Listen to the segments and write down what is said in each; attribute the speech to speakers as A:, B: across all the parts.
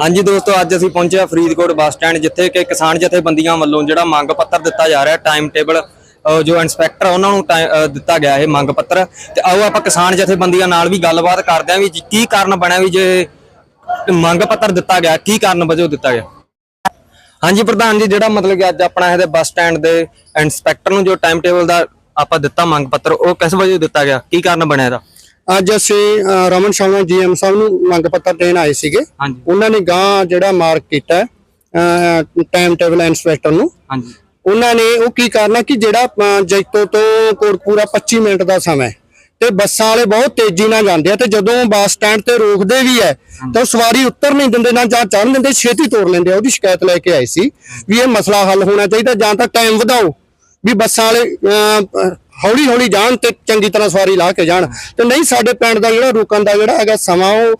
A: ਹਾਂਜੀ ਦੋਸਤੋ, ਅੱਜ ਅਸੀਂ ਪਹੁੰਚੇ ਹਾਂ ਫਰੀਦਕੋਟ ਬੱਸ ਸਟੈਂਡ, ਜਿੱਥੇ ਕਿ ਕਿਸਾਨ ਜਥੇਬੰਦੀਆਂ ਵੱਲੋਂ ਜਿਹੜਾ ਮੰਗ ਪੱਤਰ ਦਿੱਤਾ ਜਾ ਰਿਹਾ ਟਾਈਮ ਟੇਬਲ ਜੋ ਇਨਸਪੈਕਟਰ ਉਹਨਾਂ ਨੂੰ ਦਿੱਤਾ ਗਿਆ ਇਹ ਮੰਗ ਪੱਤਰ। ਤੇ ਆਓ ਆਪਾਂ ਕਿਸਾਨ ਜਥੇਬੰਦੀਆਂ ਨਾਲ ਵੀ ਗੱਲਬਾਤ ਕਰਦੇ ਹਾਂ ਵੀ ਕੀ ਕਾਰਨ ਬਣਿਆ ਵੀ ਜੇ ਮੰਗ ਪੱਤਰ ਦਿੱਤਾ ਗਿਆ, ਕੀ ਕਾਰਨ ਵਜੋਂ ਦਿੱਤਾ ਗਿਆ? ਹਾਂਜੀ ਪ੍ਰਧਾਨ ਜੀ, ਜਿਹੜਾ ਮਤਲਬ ਕਿ ਅੱਜ ਆਪਣਾ ਇਹਦੇ ਬੱਸ ਸਟੈਂਡ ਦੇ ਇਨਸਪੈਕਟਰ ਨੂੰ ਜੋ ਟਾਈਮ ਟੇਬਲ ਦਾ ਆਪਾਂ ਦਿੱਤਾ ਮੰਗ ਪੱਤਰ, ਉਹ ਕਿਸ ਵਜੋਂ ਦਿੱਤਾ ਗਿਆ? ਕੀ ਕਾਰਨ ਬਣਿਆ ਇਹਦਾ?
B: ਅੱਜ ਅਸੀਂ ਅ, ਰਮਨ ਸ਼ਰਮਾ ਜੀਐਮ ਸਾਹਿਬ ਨੂੰ ਮੰਗ ਪੱਤਰ ਦੇਣ ਆਏ ਸੀਗੇ।
A: ਹਾਂਜੀ।
B: ਉਹਨਾਂ ਨੇ ਗਾਂ ਜਿਹੜਾ ਮਾਰਕ ਕੀਤਾ ਟਾਈਮ ਟੇਬਲ ਇਨਸਪੈਕਟਰ ਨੂੰ।
A: ਹਾਂਜੀ।
B: ਉਹਨਾਂ ਨੇ ਉਹ ਕੀ ਕਰਨਾ ਕਿ ਜਿਹੜਾ ਅ, ਜੈਤੋ ਤੋਂ ਕੋਟਪੂਰਾ 25 ਮਿੰਟ ਦਾ ਸਮਾਂ ਹੈ। ਤੇ ਬੱਸਾਂ ਵਾਲੇ ਬਹੁਤ ਤੇਜ਼ੀ ਨਾਲ ਜਾਂਦੇ ਆ ਤੇ ਜਦੋਂ ਬੱਸ ਸਟੈਂਡ ਤੇ ਰੋਕਦੇ ਵੀ ਹੈ ਤਾਂ ਉਹ ਸਵਾਰੀ ਉੱਤਰ ਨਹੀਂ ਦਿੰਦੇ ਨਾ ਜਾਂ ਚੜ੍ਹਨ ਦਿੰਦੇ ਛੇਤੀ ਤੋੜ ਲੈਂਦੇ ਆ। ਉਹਦੀ ਸ਼ਿਕਾਇਤ ਲੈ ਕੇ ਆਏ ਸੀ ਵੀ ਇਹ ਮਸਲਾ ਹੱਲ ਹੋਣਾ ਚਾਹੀਦਾ ਜਾਂ ਤਾਂ ਟਾਈਮ ਵਧਾਓ ਵੀ ਬੱਸਾਂ ਵਾਲੇ ਹੌਲੀ ਹੌਲੀ ਜਾਣ ਤੇ ਚੰਗੀ ਤਰ੍ਹਾਂ ਸਵਾਰੀ ਲਾ ਕੇ ਜਾਣ। ਤੇ ਨਹੀਂ ਸਾਡੇ ਪਿੰਡ ਦਾ ਜਿਹੜਾ ਰੁਕਣ ਦਾ ਜਿਹੜਾ ਹੈਗਾ ਸਮਾਂ ਉਹ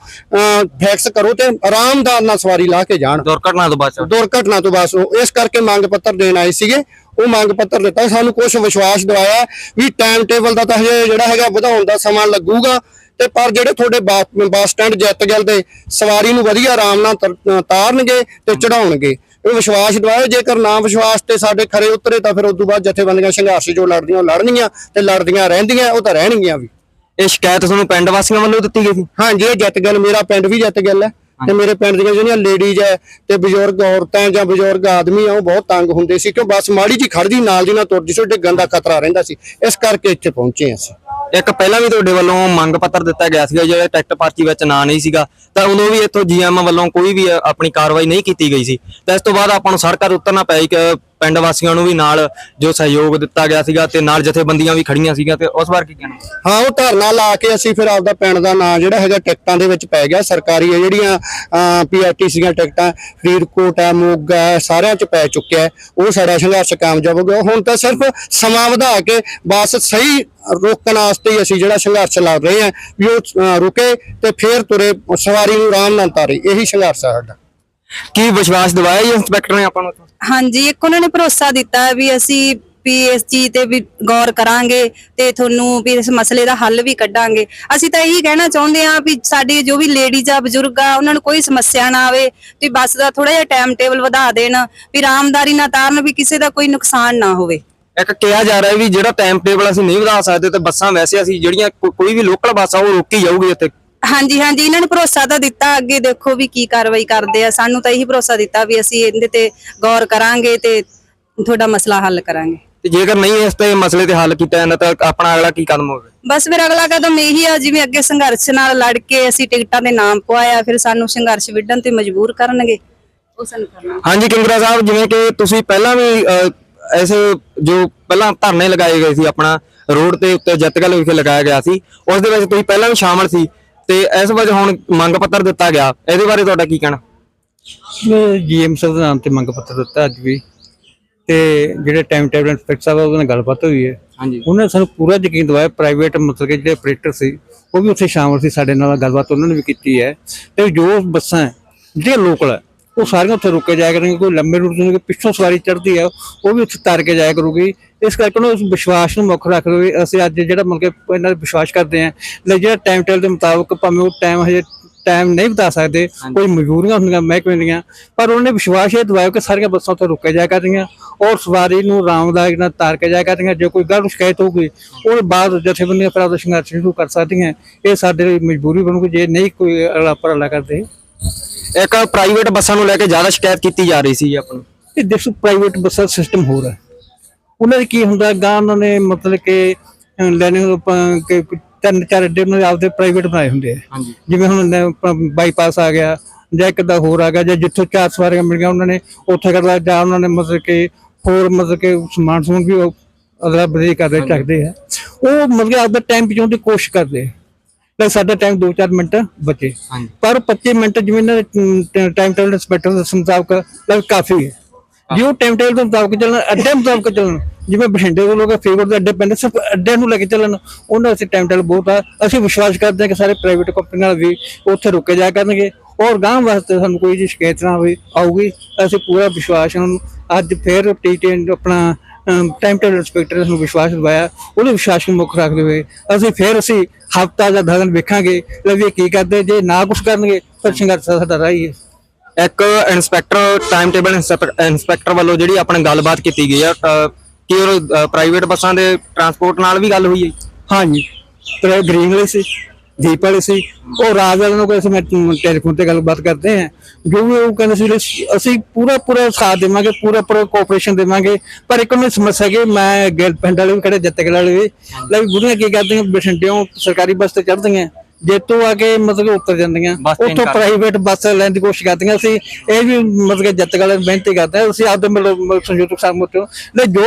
B: ਫਿਕਸ ਕਰੋ ਤੇ ਆਰਾਮਦਾਰ ਨਾਲ ਸਵਾਰੀ ਲਾ ਕੇ ਜਾਣ।
A: ਦੁਰਘਟਨਾ ਤੋਂ ਬਚ
B: ਦੁਰਘਟਨਾ ਤੋਂ ਉਹ ਇਸ ਕਰਕੇ ਮੰਗ ਪੱਤਰ ਦੇਣ ਆਏ ਸੀਗੇ। ਉਹ ਮੰਗ ਪੱਤਰ ਦਿੱਤਾ। ਸਾਨੂੰ ਕੁਝ ਵਿਸ਼ਵਾਸ ਦਿਵਾਇਆ ਵੀ ਟਾਈਮ ਟੇਬਲ ਦਾ ਤਾਂ ਹਜੇ ਜਿਹੜਾ ਹੈਗਾ ਵਧਾਉਣ ਦਾ ਸਮਾਂ ਲੱਗੂਗਾ। ਤੇ ਪਰ ਜਿਹੜੇ ਤੁਹਾਡੇ ਬੱਸ ਸਟੈਂਡ ਜਿੱਤ ਗਲ ਦੇ ਸਵਾਰੀ ਨੂੰ ਵਧੀਆ ਆਰਾਮ ਨਾਲ ਤਰ- ਤਾਰਨਗੇ ਤੇ ਚੜਾਉਣਗੇ। ਇਹ ਵਿਸ਼ਵਾਸ ਦਿਵਾਇਆ ਜੇਕਰ ਨਾ ਵਿਸ਼ਵਾਸ ਤੇ ਸਾਡੇ ਖਰੇ ਉਤਰੇ ਤਾਂ ਫਿਰ ਉਸ ਤੋਂ ਬਾਅਦ ਜਥੇਬੰਦੀਆਂ ਸੰਘਰਸ਼ ਜੋ ਲੜਦੀਆਂ ਉਹ ਲੜਨਗੀਆਂ ਤੇ ਲੜਦੀਆਂ ਰਹਿੰਦੀਆਂ ਉਹ ਤਾਂ ਰਹਿਣਗੀਆਂ ਵੀ।
A: ਇਹ ਸ਼ਿਕਾਇਤ ਤੁਹਾਨੂੰ ਪਿੰਡ ਵਾਸੀਆਂ ਵੱਲੋਂ ਦਿੱਤੀ ਗਈ ਸੀ?
B: ਹਾਂਜੀ ਇਹ ਜਿੱਤ ਗੱਲ ਮੇਰਾ ਪਿੰਡ ਵੀ ਜਿੱਤ ਗੱਲ ਹੈ। ਤੇ ਮੇਰੇ ਪਿੰਡ ਦੀਆਂ ਜਿਹੜੀਆਂ ਲੇਡੀਜ਼ ਹੈ ਤੇ ਬਜ਼ੁਰਗ ਔਰਤਾਂ ਜਾਂ ਬਜ਼ੁਰਗ ਆਦਮੀ ਆ ਉਹ ਬਹੁਤ ਤੰਗ ਹੁੰਦੇ ਸੀ ਕਿਉਂ ਬੱਸ ਮਾੜੀ ਜੀ ਖੜਦੀ ਨਾਲ ਦੀ ਨਾਲ ਤੁਰਦੀ ਸੀ ਡਿੱਗਣ ਦਾ ਖਤਰਾ ਰਹਿੰਦਾ ਸੀ। ਇਸ ਕਰਕੇ ਇੱਥੇ ਪਹੁੰਚੇ ਅਸੀਂ।
A: ਇੱਕ ਪਹਿਲਾਂ ਵੀ ਤੁਹਾਡੇ ਵੱਲੋਂ ਮੰਗ ਪੱਤਰ ਦਿੱਤਾ ਗਿਆ ਸੀਗਾ, ਜਿਹੜਾ ਟਿਕਟ ਪਰਚੀ ਵਿੱਚ ਨਾਂ ਨਹੀਂ ਸੀਗਾ, ਤਾਂ ਉਦੋਂ ਵੀ ਇੱਥੋਂ ਜੀਐਮ ਵੱਲੋਂ ਕੋਈ ਵੀ ਆਪਣੀ ਕਾਰਵਾਈ ਨਹੀਂ ਕੀਤੀ ਗਈ ਸੀ। ਤਾਂ ਇਸ ਤੋਂ ਬਾਅਦ ਆਪਾਂ ਨੂੰ ਸੜਕਾਂ ਤੇ ਉਤਰਨਾ ਪਿਆ ਕਿ ਪਿੰਡ ਵਾਸੀਆਂ ਨੂੰ ਵੀ ਨਾਲ ਜੋ ਸਹਿਯੋਗ ਦਿੱਤਾ ਗਿਆ ਸੀਗਾ ਤੇ ਨਾਲ ਜਥੇਬੰਦੀਆਂ ਵੀ ਖੜੀਆਂ ਸੀਗੀਆਂ ਤੇ ਉਸ ਵਾਰ ਕੀ ਕਹਿਣਾ?
B: ਹਾਂ, ਉਹ ਧਰਨਾ ਲਾ ਕੇ ਅਸੀਂ ਫਿਰ ਆਪਦਾ ਪਿੰਡ ਦਾ ਨਾਂ ਜਿਹੜਾ ਹੈਗਾ ਟਿਕਟਾਂ ਦੇ ਵਿੱਚ ਪੈ ਗਿਆ। ਸਰਕਾਰੀ ਹੈ ਜਿਹੜੀਆਂ ਪੀਆਰਟੀਸੀ ਦੀਆਂ ਟਿਕਟਾਂ, ਫਰੀਦਕੋਟ ਹੈ, ਮੋਗਾ ਸਾਰਿਆਂ 'ਚ ਪੈ ਚੁੱਕਿਆ ਉਹ ਸਾਡਾ ਸੰਘਰਸ਼ ਕਾਮਯਾਬ ਹੋ ਗਿਆ। ਹੁਣ ਤਾਂ ਸਿਰਫ ਸਮਾਂ ਵਧਾ ਕੇ ਬਸ ਸਹੀ ਰੋਕਣ ਵਾਸਤੇ ਹੀ ਅਸੀਂ ਜਿਹੜਾ ਸੰਘਰਸ਼ ਲੜ ਰਹੇ ਹਾਂ, ਵੀ ਉਹ ਰੁਕੇ ਤੇ ਫੇਰ ਤੁਰੇ, ਸਵਾਰੀ ਨੂੰ ਆਰਾਮ ਨਾਲ ਤਾਰੇ ਇਹੀ ਸੰਘਰਸ਼ ਹੈ ਸਾਡਾ।
A: ਕੀ ਵਿਸ਼ਵਾਸ ਦਿਵਾਇਆ ਜੀ ਇੰਸਪੈਕਟਰ ਨੇ ਆਪਾਂ ਨੂੰ
C: ਹਾਂਜੀ ਇੱਕ ਉਹਨਾਂ ਨੇ ਭਰੋਸਾ ਦਿੱਤਾ ਵੀ ਅਸੀਂ ਵੀ ਇਸ ਚੀਜ਼ ਤੇ ਵੀ ਗੌਰ ਕਰਾਂਗੇ ਤੇ ਤੁਹਾਨੂੰ ਵੀ ਇਸ ਮਸਲੇ ਦਾ ਹੱਲ ਵੀ ਕੱਢਾਂਗੇ। ਅਸੀਂ ਤਾਂ ਇਹੀ ਕਹਿਣਾ ਚਾਹੁੰਦੇ ਹਾਂ ਵੀ ਸਾਡੀ ਜੋ ਵੀ ਲੇਡੀਜ਼ ਆ ਬਜ਼ੁਰਗ ਆ ਉਹਨਾਂ ਨੂੰ ਕੋਈ ਸਮੱਸਿਆ ਨਾ ਆਵੇ ਤੇ ਬੱਸ ਦਾ ਥੋੜਾ ਜਿਹਾ ਟਾਈਮ ਟੇਬਲ ਵਧਾ ਦੇਣ ਵੀ ਆਰਾਮਦਾਰੀ ਨਾਲ ਤਾਰਨ ਵੀ ਕਿਸੇ ਦਾ ਕੋਈ ਨੁਕਸਾਨ ਨਾ ਹੋਵੇ।
A: ਇੱਕ ਕਿਹਾ ਜਾ ਰਿਹਾ ਵੀ ਜਿਹੜਾ ਟਾਈਮ ਟੇਬਲ ਅਸੀਂ ਨਹੀਂ ਵਧਾ ਸਕਦੇ ਤੇ ਬੱਸਾਂ ਵੈਸੇ ਅਸੀਂ ਜਿਹੜੀਆਂ ਕੋ- ਕੋਈ ਵੀ ਲੋਕਲ ਬੱਸ ਆ ਉਹ ਰੋਕੀ ਜਾਊਗੀ ਇੱਥੇ
C: ਹਾਂਜੀ ਹਾਂਜੀ ਇਹਨਾਂ ਨੇ ਭਰੋਸਾ ਤਾਂ ਦਿੱਤਾ ਅੱਗੇ ਦੇਖੋ ਵੀ ਕੀ ਕਾਰਵਾਈ ਕਰਦੇ ਆ। ਸਾਨੂੰ ਤਾਂ ਇਹੀ ਭਰੋਸਾ ਦਿੱਤਾ ਵੀ ਅਸੀਂ ਇਹਦੇ ਤੇ ਗੌਰ ਕਰਾਂਗੇ ਤੇ ਤੁਹਾਡਾ ਮਸਲਾ ਹੱਲ ਕਰਾਂਗੇ।
A: ਤੇ ਜੇਕਰ ਨਹੀਂ ਇਸ ਤੇ ਮਸਲੇ ਤੇ ਹੱਲ ਕੀਤਾ ਜਾਂਦਾ ਤਾਂ ਆਪਣਾ ਅਗਲਾ ਕੀ ਕਦਮ ਹੋਵੇ?
C: ਬਸ ਫਿਰ ਅਗਲਾ ਕਦਮ ਇਹੀ ਆ ਜਿਵੇਂ ਅੱਗੇ ਸੰਘਰਸ਼ ਨਾਲ ਲੜ ਕੇ ਅਸੀਂ ਟਿਕਟਾਂ ਦੇ ਨਾਮ ਪਵਾਇਆ ਫਿਰ ਸਾਨੂੰ ਸੰਘਰਸ਼ ਵਿੱਢਣ ਤੇ ਮਜਬੂਰ ਕਰਨਗੇ। ਉਹ ਸਾਨੂੰ ਕਰਨਾ।
A: ਹਾਂਜੀ ਕਿੰਗਰਾ ਸਾਹਿਬ ਜਿਵੇਂ ਕਿ ਤੁਸੀਂ ਪਹਿਲਾਂ ਵੀ ਅਹ, ਐਸੇ ਜੋ ਪਹਿਲਾਂ ਧਰਨੇ ਲਗਾਏ ਗਏ ਸੀ ਆਪਣਾ ਰੋਡ ਤੇ ਉੱਤੇ ਜੱਤਗਲ ਵਿਖੇ ਲਗਾਇਆ ਗਿਆ ਸੀ ਉਸ ਦੇ ਵਿੱਚ ਤੁਸੀਂ ਪਹਿਲਾਂ ਵੀ ਸ਼ਾਮਲ ਸੀ। ਤੇ ਇਸ ਵਜ੍ਹਾ ਹੁਣ ਮੰਗ ਪੱਤਰ ਦਿੱਤਾ ਗਿਆ। ਇਹਦੇ ਬਾਰੇ ਤੁਹਾਡਾ ਕੀ ਕਹਿਣਾ?
D: ਜੀਐਮ ਸਾਹਿਬ ਦੇ ਨਾਮ ਤੇ ਮੰਗ ਪੱਤਰ ਦਿੱਤਾ ਅੱਜ ਵੀ। ਤੇ ਜਿਹੜੇ ਟਾਈਮ ਟੇਬਲ ਇੰਸਪੈਕਟਰ ਸਾਹਿਬ ਆ, ਉਹਦੇ ਨਾਲ ਗੱਲਬਾਤ ਹੋਈ ਹੈ।
A: ਹਾਂਜੀ।
D: ਉਹਨਾਂ ਨੇ ਸਾਨੂੰ ਪੂਰਾ ਯਕੀਨ ਦਿਵਾਇਆ ਪ੍ਰਾਈਵੇਟ ਮਤਲਬ ਕਿ ਜਿਹੜੇ ਆਪਰੇਟਰ ਸੀ ਉਹ ਵੀ ਉੱਥੇ ਸ਼ਾਮਲ ਸੀ ਸਾਡੇ ਨਾਲ ਗੱਲਬਾਤ ਉਹਨਾਂ ਨੇ ਵੀ ਕੀਤੀ ਹੈ। ਤੇ ਜੋ ਬੱਸਾਂ ਜਿਹੜੀਆਂ ਲੋਕਲ ਹੈ ਉਹ ਸਾਰੀਆਂ ਉੱਥੇ ਰੁਕੇ ਜਾਇਆ ਕਰਨਗੇ ਕੋਈ ਲੰਬੇ ਰੂਟ ਤੋਂ ਪਿੱਛੋਂ ਸਵਾਰੀ ਚੜ੍ਹਦੀ ਹੈ ਉਹ ਵੀ ਉੱਥੇ ਤਾਰ ਕੇ ਜਾਇਆ ਕਰੂਗੀ। ਇਸ ਕਰਕੇ ਉਹਨਾਂ ਉਸ ਵਿਸ਼ਵਾਸ ਨੂੰ ਮੁੱਖ ਰੱਖਦੇ ਹੋਏ ਅਸੀਂ ਅੱਜ ਜਿਹੜਾ ਮਤਲਬ ਕਿ ਇਹਨਾਂ ਦਾ ਵਿਸ਼ਵਾਸ ਕਰਦੇ ਹਾਂ ਲੈ ਜਿਹੜਾ ਟਾਈਮ ਟੇਬਲ ਦੇ ਮੁਤਾਬਕ ਭਾਵੇਂ ਉਹ ਟਾਈਮ ਹਜੇ ਟਾਈਮ ਨਹੀਂ ਬਤਾ ਸਕਦੇ ਕੋਈ ਮਜਬੂਰੀਆਂ ਹੁੰਦੀਆਂ ਮਹਿਕਮੇ ਦੀਆਂ ਪਰ ਉਹਨੇ ਵਿਸ਼ਵਾਸ ਇਹ ਦਿਵਾਇਆ ਕਿ ਸਾਰੀਆਂ ਬੱਸਾਂ ਤੋਂ ਰੁਕੇ ਜਾਇਆ ਕਰਦੀਆਂ ਔਰ ਸਵਾਰੀ ਨੂੰ ਆਰਾਮਦਾਇਕ ਨਾਲ ਤਾਰ ਕੇ ਜਾਇਆ ਕਰਦੀਆਂ ਜੇ ਕੋਈ ਗੱਲ ਸ਼ਿਕਾਇਤ ਹੋਊਗੀ ਉਹ ਬਾਅਦ ਜਥੇਬੰਦੀਆਂ ਫਿਰ ਆਪਦਾ ਸੰਘਰਸ਼ ਸ਼ੁਰੂ ਕਰ ਸਕਦੀਆਂ ਇਹ ਸਾਡੇ ਲਈ ਮਜਬੂਰੀ ਬਣੂਗੀ ਜੇ ਨਹੀਂ ਕੋਈ ਅਗਲਾ ਉਪਰਾਲਾ ਕਰਦੇ।
A: ਇੱਕ ਪ੍ਰਾਈਵੇਟ ਬੱਸਾਂ ਨੂੰ ਲੈ ਕੇ ਜ਼ਿਆਦਾ ਸ਼ਿਕਾਇਤ ਕੀਤੀ ਜਾ ਰਹੀ ਸੀ ਆਪਾਂ ਨੂੰ।
D: ਇਹ ਦੇਖੋ ਪ੍ਰਾਈਵੇਟ ਬੱਸਾਂ ਸਿਸਟਮ ਹੋ। ਰਿਹਾ ਉਹਨਾਂ ਦੇ ਕੀ ਹੁੰਦਾ ਗਾਂ ਉਹਨਾਂ ਨੇ ਮਤਲਬ ਕਿ ਆਪਾਂ ਕਿ ਤਿੰਨ ਚਾਰ ਅੱਡੇ ਉਹਨਾਂ ਦੇ ਆਪਦੇ ਪ੍ਰਾਈਵੇਟ ਬਣਾਏ ਹੁੰਦੇ ਆ। ਜਿਵੇਂ ਹੁਣ ਬਾਈਪਾਸ ਆ ਗਿਆ ਜਾਂ ਇੱਕ ਦਾ ਹੋਰ ਆ ਗਿਆ ਜਾਂ ਜਿੱਥੋਂ ਚਾਰ ਸਵਾਰੀਆਂ ਮਿਲ ਗਈਆਂ ਉਹਨਾਂ ਨੇ ਉੱਥੇ ਕਰਦਾ ਜਾਂ ਉਹਨਾਂ ਨੇ ਮਤਲਬ ਕਿ ਹੋਰ ਮਤਲਬ ਕਿ ਸਮਾਨ ਸਮੂਨ ਵੀ ਅਗਲਾ ਬਰੇ ਕਰਦੇ ਚੱਕਦੇ ਆ। ਉਹ ਮਤਲਬ ਕਿ ਆਪਦਾ ਟਾਈਮ ਬਚਾਉਣ ਦੀ ਕੋਸ਼ਿਸ਼ ਕਰਦੇ ਆ। ਲੈ ਸਾਡਾ ਟਾਈਮ 2-4 ਮਿੰਟ ਬਚੇ। ਪਰ 25 ਮਿੰਟ ਜਿਵੇਂ ਨਾ ਟਾਈਮ ਟੇਬਲ ਇੰਸਪੈਕਟਰ ਦੇ ਮੁਤਾਬਕ ਲੱਗ ਕਾਫੀ ਹੈ। ਜੇ ਉਹ ਟਾਈਮ ਟੇਬਲ ਦੇ ਮੁਤਾਬਕ ਚੱਲਣ ਅੱਡੇ ਮੁਤਾਬਕ ਚੱਲਣ ਜਿਵੇਂ ਬਠਿੰਡੇ ਦੇ ਲੋਕ ਫੇਵਰ ਦੇ ਅੱਡੇ ਪੈਂਦੇ, ਸਿਰਫ ਅੱਡੇ ਨੂੰ ਲੈ ਕੇ ਚੱਲਣ, ਉਹਨਾਂ ਅਸੀਂ ਟਾਈਮ ਟੇਬਲ ਬਹੁਤ ਆ। ਅਸੀਂ ਵਿਸ਼ਵਾਸ ਕਰਦੇ ਹਾਂ ਕਿ ਸਾਰੇ ਪ੍ਰਾਈਵੇਟ ਕੰਪਨੀ ਨਾਲ ਵੀ ਉੱਥੇ ਰੁਕੇ ਜਾ ਕਰਨਗੇ। ਔਰ ਗਾਂ ਵਾਸਤੇ ਸਾਨੂੰ ਕੋਈ ਜੀ ਸ਼ਿਕਾਇਤ ਨਾ ਹੋਵੇ ਆਊਗੀ। ਅਸੀਂ ਪੂਰਾ ਵਿਸ਼ਵਾਸ ਨੂੰ ਅੱਜ ਫੇਰ ਟੀ10 ਆਪਣਾ ਟਾਈਮ ਟੇਬਲ ਇੰਸਪੈਕਟਰ ਨੂੰ ਵਿਸ਼ਵਾਸ ਦਿਵਾਇਆ। ਉਹਦੇ ਵਿਸ਼ਵਾਸ ਨੂੰ ਮੁੱਖ ਰੱਖਦੇ ਹੋਏ ਅਸੀਂ ਫੇਰ ਅਸੀਂ ਹਫਤਾ ਜਾਂ ਦਿਨ ਵੇਖਾਂਗੇ ਲੈ ਵੀ ਇਹ ਕੀ ਕਰਦੇ। ਜੇ ਨਾ ਕੁਝ ਕਰਨਗੇ, ਫਿਰ ਸੰਘਰਸ਼ ਸਾਡਾ ਰਾਹੀ ਹੈ
A: ਇੱਕ ਇਨਸਪੈਕਟਰ ਟਾਈਮ ਟੇਬਲ ਇਨਸਪੈਕਟਰ ਵੱਲੋਂ ਜਿਹੜੀ ਆਪਣੇ ਗੱਲਬਾਤ ਕੀਤੀ ਗਈ ਆ ਕੀ ਉਹ ਪ੍ਰਾਈਵੇਟ ਬੱਸਾਂ ਦੇ ਟਰਾਂਸਪੋਰਟ ਨਾਲ ਵੀ ਗੱਲ ਹੋਈ ਹੈ?
D: ਹਾਂਜੀ। ਤੇ ਗ੍ਰੀਨ ਵਾਲੇ ਸੀ ਦੀਪ ਵਾਲੇ ਸੀ ਉਹ ਰਾਜ ਵਾਲਿਆਂ ਨੂੰ ਕਹਿੰਦੇ ਸੀ ਮੈਂ ਟੈਲੀਫੋਨ ਤੇ ਗੱਲਬਾਤ ਕਰਦੇ ਹਾਂ। ਜੋ ਵੀ ਉਹ ਕਹਿੰਦੇ ਸੀ ਅਸੀਂ- ਅਸੀਂ ਪੂਰਾ ਪੂਰਾ ਸਾਥ ਦੇਵਾਂਗੇ ਪੂਰਾ ਪੂਰਾ ਕੋਆਪਰੇਸ਼ਨ ਦੇਵਾਂਗੇ। ਪਰ ਇੱਕ ਉਹਨਾਂ ਦੀ ਸਮੱਸਿਆ ਕਿ ਮੈਂ ਗੇਲ ਪਿੰਡ ਵਾਲੇ ਵੀ ਖੜੇ ਜੱਤਕ ਵਾਲੇ ਵੀ ਲੈ ਵੀ ਬੁੜੀਆਂ ਕੀ ਕਰਦੀਆਂ? ਬਠਿੰਡਿਓਂ ਸਰਕਾਰੀ ਬੱਸ ਤੇ ਚੜ੍ਹਦੀਆਂ। ਜੇਤੋਂ ਆ ਕੇ ਮਤਲਬ ਉੱਤਰ ਜਾਂਦੀਆਂ। ਉੱਥੋਂ ਪ੍ਰਾਈਵੇਟ ਬੱਸ ਲੈਣ ਦੀ ਕੋਸ਼ਿਸ਼ ਕਰਦੀਆਂ ਸੀ। ਇਹ ਵੀ ਮਤਲਬ ਕਿ ਜੱਤਕ ਵਾਲੇ ਬੇਨਤੀ ਕਰਦੇ ਅਸੀਂ ਆਪਦੇ ਮਤਲਬ ਸੰਯੁਕਤ ਸਾਹਮਣੇ ਤੋਂ ਲੈ ਜੋ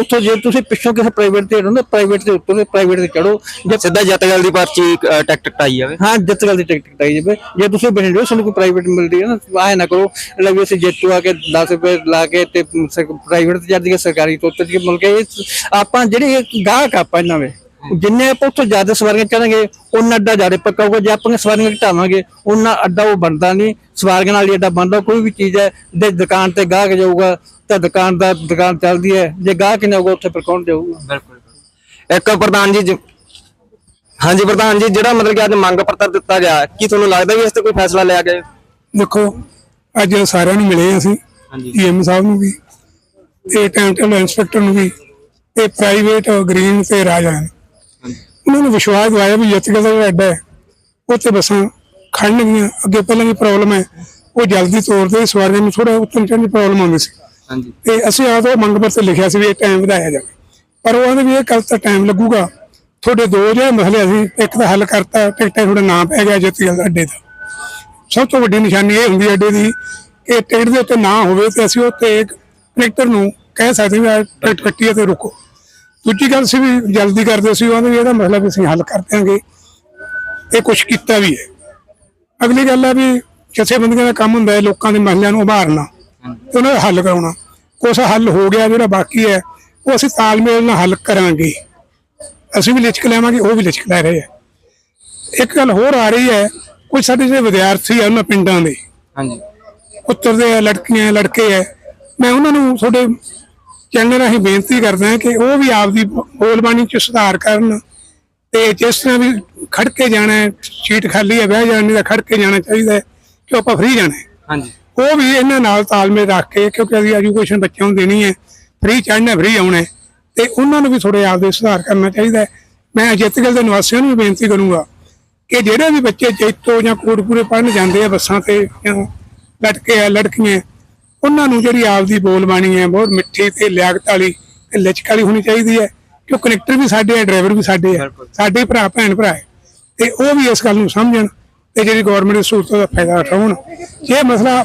D: ਉੱਥੋਂ ਜੇ ਤੁਸੀਂ ਪਿੱਛੋਂ ਕਿਸੇ ਪ੍ਰਾਈਵੇਟ ਤੇ ਚੜ੍ਹੋ ਪ੍ਰਾਈਵੇਟ ਤੇ ਉੱਤਰੋ ਪ੍ਰਾਈਵੇਟ ਤੇ ਚੜੋ ਜੇ
A: ਸਿੱਧਾ ਜੱਤਗਲ ਦੀ ਪਰਚੀ ਟਿਕਟ ਕਟਾਈ ਜਾਵੇ।
D: ਹਾਂ ਜਿੱਤ ਗੱਲ ਦੀ ਟਿਕਟ ਕਟਾਈ ਜਾਵੇ। ਜੇ ਤੁਸੀਂ ਬਠਿੰਡੇ ਹੋ ਸਾਨੂੰ ਕੋਈ ਪ੍ਰਾਈਵੇਟ ਮਿਲਦੀ ਹੈ ਨਾ ਆਏ ਨਾ ਕਰੋ। ਲੈ ਵੀ ਅਸੀਂ ਜੇਤੂ ਆ ਕੇ 10 ਰੁਪਏ ਲਾ ਕੇ ਤੇ ਪ੍ਰਾਈਵੇਟ ਤੇ ਜਾਂਦੀ ਸਰਕਾਰੀ ਤੋਂ ਉੱਤਰ ਕੇ ਮਿਲ ਕੇ ਆਪਾਂ ਜਿਹੜੇ ਗਾਹਕ ਆਪਾਂ ਇਹਨਾਂ ਵੇ ਜਿੰਨੇ ਆਪਾਂ ਉੱਥੋਂ ਜ਼ਿਆਦਾ ਸਵਾਰੀਆਂ ਚੜਾਂਗੇ ਉਹਨਾਂ ਅੱਡਾ ਜ਼ਿਆਦਾ ਪੱਕਾ ਹੋਊਗਾ। ਜੇ ਆਪਾਂ ਸਵਾਰੀਆਂ ਘਟਾਵਾਂਗੇ ਉਹਨਾਂ ਅੱਡਾ ਉਹ ਬਣਦਾ ਨਹੀਂ। ਸਵਾਰੀਆਂ ਨਾਲ ਹੀ ਅੱਡਾ ਬਣਦਾ ਕੋਈ ਵੀ ਚੀਜ਼ ਹੈ ਜੇ ਦੁਕਾਨ ਤੇ ਗਾਹਕ ਜਾਊਗਾ ਤਾਂ ਦੁਕਾਨ ਦਾ ਦੁਕਾਨ ਚੱਲਦੀ ਹੈ। ਜੇ ਗਾਹਕ ਨਹੀਂ ਆਊਗਾ ਉੱਥੇ ਫਿਰ ਕੌਣ ਜਾਊਗਾ?
A: ਬਿਲਕੁਲ ਇੱਕ ਪ੍ਰਧਾਨ ਜੀ ਹਾਂਜੀ ਪ੍ਰਧਾਨ ਜੀ ਜਿਹੜਾ ਮਤਲਬ ਕਿ ਅੱਜ ਮੰਗ ਪੱਤਰ ਦਿੱਤਾ ਗਿਆ ਕੀ ਤੁਹਾਨੂੰ ਲੱਗਦਾ ਵੀ ਇਸ ਤੇ ਕੋਈ ਫੈਸਲਾ ਲਿਆ ਗਿਆ?
E: ਦੇਖੋ ਅੱਜ ਸਾਰਿਆਂ ਨੂੰ ਮਿਲੇ ਅਸੀਂ
A: ਹਾਂਜੀ।
E: ਈਐਮ ਸਾਹਿਬ ਨੂੰ ਵੀ ਤੇ ਟਾਈਮ ਟੇਬਲ ਇੰਸਪੈਕਟਰ ਨੂੰ ਵੀ ਤੇ ਪ੍ਰਾਈਵੇਟ ਗ੍ਰੀਨ ਤੇ ਰਾਜਾ ਨੇ। ਉਹਨਾਂ ਨੂੰ ਵਿਸ਼ਵਾਸ ਦਿਵਾਇਆ ਵੀ ਜੱਤਗਲ ਦਾ ਅੱਡਾ ਹੈ। ਉੱਥੇ ਬੱਸਾਂ ਖੜਨਗੀਆਂ ਅੱਗੇ ਪਹਿਲਾਂ ਦੀ ਪ੍ਰੋਬਲਮ ਹੈ। ਉਹ ਜਲਦੀ ਤੌਰ ਤੇ ਸਵਾਰੀਆਂ ਨੂੰ ਥੋੜਾ ਉੱਤਰ ਚੜ੍ਹਨ ਦੀ ਪ੍ਰੋਬਲਮ ਆਉਂਦੀ ਸੀ।
A: ਹਾਂਜੀ।
E: ਤੇ ਅਸੀਂ ਆਪ ਉਹ ਮੰਗ ਪੱਤਰ ਲਿਖਿਆ ਸੀ ਵੀ ਇਹ ਟਾਈਮ ਵਧਾਇਆ ਜਾਵੇ। ਪਰ ਉਹ ਕਹਿੰਦੇ ਵੀ ਇਹ ਕੱਲ ਤਾਂ ਟਾਈਮ ਲੱਗੂਗਾ। ਤੁਹਾਡੇ ਦੋ ਜਿਹੜੇ ਮਸਲੇ ਅਸੀਂ ਇੱਕ ਤਾਂ ਹੱਲ ਕਰਤਾ ਟਿਕਟਾਂ ਤੁਹਾਡਾ ਨਾਮ ਪੈ ਗਿਆ ਜੱਤਗਲ ਦਾ ਅੱਡੇ ਦਾ ਸਭ ਤੋਂ ਵੱਡੀ ਨਿਸ਼ਾਨੀ ਇਹ ਹੁੰਦੀ ਹੈ ਅੱਡੇ ਦੀ ਕਿ ਟਿਕਟ ਦੇ ਉੱਤੇ ਨਾ ਹੋਵੇ ਤੇ ਅਸੀਂ ਉੱਤੇ ਇੱਕ ਕਨੈਕਟਰ ਨੂੰ ਕਹਿ ਸਕਦੇ ਵੀ ਆਹ ਟਿਕਟ ਕੱਟੀ ਹੈ ਤੇ ਰੁਕੋ। ਦੂਜੀ ਗੱਲ ਸੀ ਵੀ ਜਲਦੀ ਕਰਦੇ ਸੀ ਉਹਨੇ ਵੀ ਇਹਦਾ ਮਸਲਾ ਵੀ ਅਸੀਂ ਹੱਲ ਕਰ ਦਿਆਂਗੇ। ਇਹ ਕੁਝ ਕੀਤਾ ਵੀ ਹੈ। ਅਗਲੀ ਗੱਲ ਹੈ ਵੀ ਜਥੇਬੰਦੀਆਂ ਦਾ ਕੰਮ ਹੁੰਦਾ ਹੈ ਲੋਕਾਂ ਦੇ ਮਸਲਿਆਂ ਨੂੰ ਉਭਾਰਨਾ ਉਹਨਾਂ ਦਾ ਹੱਲ ਕਰਾਉਣਾ। ਕੁਛ ਹੱਲ ਹੋ ਗਿਆ ਜਿਹੜਾ ਬਾਕੀ ਹੈ ਉਹ ਅਸੀਂ ਤਾਲਮੇਲ ਨਾਲ ਹੱਲ ਕਰਾਂਗੇ। ਅਸੀਂ ਵੀ ਲਿਚਕ ਲੈਵਾਂਗੇ ਉਹ ਵੀ ਲਿਚਕ ਲੈ ਰਹੇ ਹੈ। ਇੱਕ ਗੱਲ ਹੋਰ ਆ ਰਹੀ ਹੈ ਕੁਝ ਸਾਡੇ ਜਿਹੜੇ ਵਿਦਿਆਰਥੀ ਆ ਉਹਨਾਂ ਪਿੰਡਾਂ ਦੇ
A: ਹਾਂਜੀ।
E: ਉੱਤਰਦੇ ਆ ਲੜਕੀਆਂ ਲੜਕੇ ਆ ਮੈਂ ਉਹਨਾਂ ਨੂੰ ਤੁਹਾਡੇ ਚੈਨਲ ਰਾਹੀਂ ਬੇਨਤੀ ਕਰਦਾ ਹਾਂ ਕਿ ਉਹ ਵੀ ਆਪਦੀ ਬੋਲਬਾਣੀ ਚ ਸੁਧਾਰ ਕਰਨ ਤੇ ਜਿਸ ਤਰ੍ਹਾਂ ਵੀ ਖੜ ਕੇ ਜਾਣਾ ਸੀਟ ਖਾਲੀ ਹੈ ਬਹਿ ਜਾਣੀ ਦਾ ਖੜ ਕੇ ਜਾਣਾ ਚਾਹੀਦਾ ਕਿ ਆਪਾਂ ਫ੍ਰੀ ਜਾਣਾ
A: ਹਾਂਜੀ
E: ਉਹ ਵੀ ਇਹਨਾਂ ਨਾਲ ਤਾਲਮੇਲ ਰੱਖ ਕੇ ਕਿਉਂਕਿ ਅਸੀਂ ਐਜੂਕੇਸ਼ਨ ਬੱਚਿਆਂ ਨੂੰ ਦੇਣੀ ਹੈ ਫ੍ਰੀ ਚੜ੍ਹਨਾ ਫ੍ਰੀ ਆਉਣਾ ਤੇ ਉਹਨਾਂ ਨੂੰ ਵੀ ਥੋੜੇ ਆਪਦੇ ਸੁਧਾਰ ਕਰਨਾ ਚਾਹੀਦਾ। ਮੈਂ ਜਿੱਤਗਲ ਦੇ ਨਿਵਾਸੀਆਂ ਨੂੰ ਵੀ ਬੇਨਤੀ ਕਰੂੰਗਾ ਕਿ ਜਿਹੜੇ ਵੀ ਬੱਚੇ ਜੈਤੋ ਜਾਂ ਕੋਟਪੂਰੇ ਪੜ੍ਹਨ ਜਾਂਦੇ ਆ ਬੱਸਾਂ ਤੇ ਜਾਂ ਲੜਕੇ ਆ ਲੜਕੀਆਂ ਉਹਨਾਂ ਨੂੰ ਜਿਹੜੀ ਆਪਦੀ ਬੋਲਬਾਣੀ ਹੈ ਬਹੁਤ ਮਿੱਠੀ ਤੇ ਲਿਆਕਤ ਵਾਲੀ ਤੇ ਲਚਕ ਵਾਲੀ ਹੋਣੀ ਚਾਹੀਦੀ ਹੈ ਕਿ ਕਨੈਕਟਰ ਵੀ ਸਾਡੇ ਆ ਡਰਾਈਵਰ ਵੀ ਸਾਡੇ ਆ ਸਾਡੇ ਭਰਾ ਭੈਣ ਭਰਾ ਹੈ। ਤੇ ਉਹ ਵੀ ਇਸ ਗੱਲ ਨੂੰ ਸਮਝਣ ਤੇ ਜਿਹੜੀ ਗਵਰਨਮੈਂਟ ਦੀ ਸਹੂਲਤਾਂ ਦਾ ਫਾਇਦਾ ਉਠਾਉਣ। ਜੇ ਇਹ ਮਸਲਾ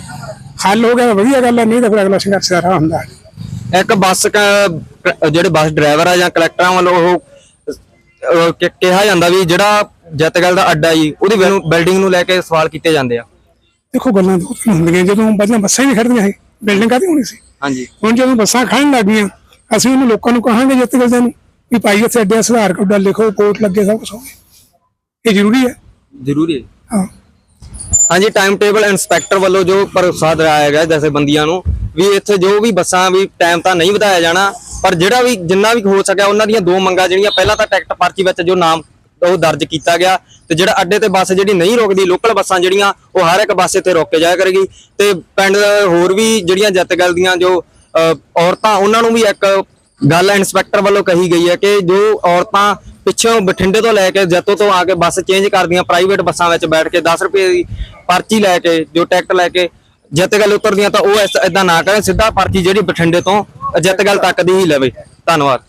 E: ਹੱਲ ਹੋ ਗਿਆ ਵਧੀਆ ਗੱਲ ਹੈ ਨਹੀਂ ਤਾਂ ਫਿਰ ਅਗਲਾ ਸੰਘਰਸ਼ ਦਾ ਰਾਹ ਹੁੰਦਾ ਹੈ।
A: ਇੱਕ ਬੱਸ ਜਿਹੜੇ ਬੱਸ ਡਰਾਈਵਰ ਆ ਜਾਂ ਕਲੈਕਟਰਾਂ ਵੱਲੋਂ ਉਹ ਕਿਹਾ ਜਾਂਦਾ ਵੀ ਜਿਹੜਾ ਜੱਤਗਲ ਦਾ ਅੱਡਾ ਜੀ ਉਹਦੀ ਬਿਲਡਿੰਗ ਨੂੰ ਲੈ ਕੇ ਸਵਾਲ ਕੀਤੇ ਜਾਂਦੇ ਆ।
E: ਦੇਖੋ ਗੱਲਾਂ ਦੋ ਹੁੰਦੀਆਂ ਜਦੋਂ ਪਹਿਲਾਂ ਬੱਸਾਂ ਹੀ ਨਹੀਂ ਖੜਦੀਆਂ ਸੀ। ਬਿਲਡਿੰਗ ਕਾਹਦੀ ਹੋਣੀ ਸੀ?
A: ਹਾਂਜੀ।
E: ਹੁਣ ਜਦੋਂ ਬੱਸਾਂ ਖੜਨ ਲੱਗ ਗਈਆਂ ਅਸੀਂ ਉਹਨੂੰ ਲੋਕਾਂ ਨੂੰ ਕਹਾਂਗੇ ਜਿੱਤ ਗਏ ਨੂੰ ਵੀ ਭਾਈ ਇੱਥੇ ਅੱਡੇ ਸੁਧਾਰ ਕੋਡਾ ਲਿਖੋ ਕੋਟ ਲੱਗੇ ਸਭ ਕੁਝ ਹੋਵੇ। ਇਹ ਜ਼ਰੂਰੀ ਹੈ?
A: ਜ਼ਰੂਰੀ ਹੈ।
E: ਹਾਂ।
A: ਹਾਂਜੀ ਟਾਈਮ ਟੇਬਲ ਇਨਸਪੈਕਟਰ ਵੱਲੋਂ ਜੋ ਭਰੋਸਾ ਦਿਵਾਇਆ ਗਿਆ ਜਥੇਬੰਦੀਆਂ ਨੂੰ ਵੀ ਇੱਥੇ ਜੋ ਵੀ ਬੱਸਾਂ ਵੀ ਟਾਈਮ ਤਾਂ ਨਹੀਂ ਵਧਾਇਆ ਜਾਣਾ ਪਰ ਜਿਹੜਾ ਵੀ ਜਿੰਨਾ ਵੀ ਹੋ ਸਕਿਆ ਉਹਨਾਂ ਦੀਆਂ ਦੋ ਮੰਗਾਂ ਜਿਹੜੀਆਂ ਪਹਿਲਾਂ ਤਾਂ ਟਿਕਟ ਪਰਚੀ ਵਿੱਚ ਜੋ ਨਾਮ ਉਹ ਦਰਜ ਕੀਤਾ ਗਿਆ ਤੇ ਜਿਹੜਾ ਅੱਡੇ ਤੇ ਬੱਸ ਜਿਹੜੀ ਨਹੀਂ ਰੁਕਦੀ ਲੋਕਲ ਬੱਸਾਂ ਜਿਹੜੀਆਂ ਉਹ ਹਰ ਇੱਕ ਬੱਸ ਇੱਥੇ ਰੁਕ ਕੇ ਜਾਇਆ ਕਰੇਗੀ। ਤੇ ਪਿੰਡ ਹੋਰ ਵੀ ਜਿਹੜੀਆਂ ਜੱਤਗਲ ਦੀਆਂ ਜੋ ਅਹ, ਔਰਤਾਂ ਉਹਨਾਂ ਨੂੰ ਵੀ ਇੱਕ ਗੱਲ ਇਨਸਪੈਕਟਰ ਵੱਲੋਂ ਕਹੀ ਗਈ ਹੈ ਕਿ ਜੋ ਔਰਤਾਂ ਪਿੱਛੋਂ ਬਠਿੰਡੇ ਤੋਂ ਲੈ ਕੇ ਜੱਤੋ ਤੋਂ ਆ ਕੇ ਬੱਸ ਚੇਂਜ ਕਰਦੀਆਂ ਪ੍ਰਾਈਵੇਟ ਬੱਸਾਂ ਵਿੱਚ ਬੈਠ ਕੇ 10 ਰੁਪਏ ਦੀ ਪਰਚੀ ਲੈ ਕੇ ਜੋ ਟਿਕਟ ਲੈ ਕੇ ਜੱਤਗਲ ਉਤਰਦੀਆਂ ਤਾਂ ਉਹ ਇਦਾਂ ਨਾ ਕਰਨ ਸਿੱਧਾ ਪਰਚੀ ਜਿਹੜੀ ਬਠਿੰਡੇ ਤੋਂ ਜੱਤਗਲ ਤੱਕ ਦੀ ਹੀ ਲਵੇ। ਧੰਨਵਾਦ।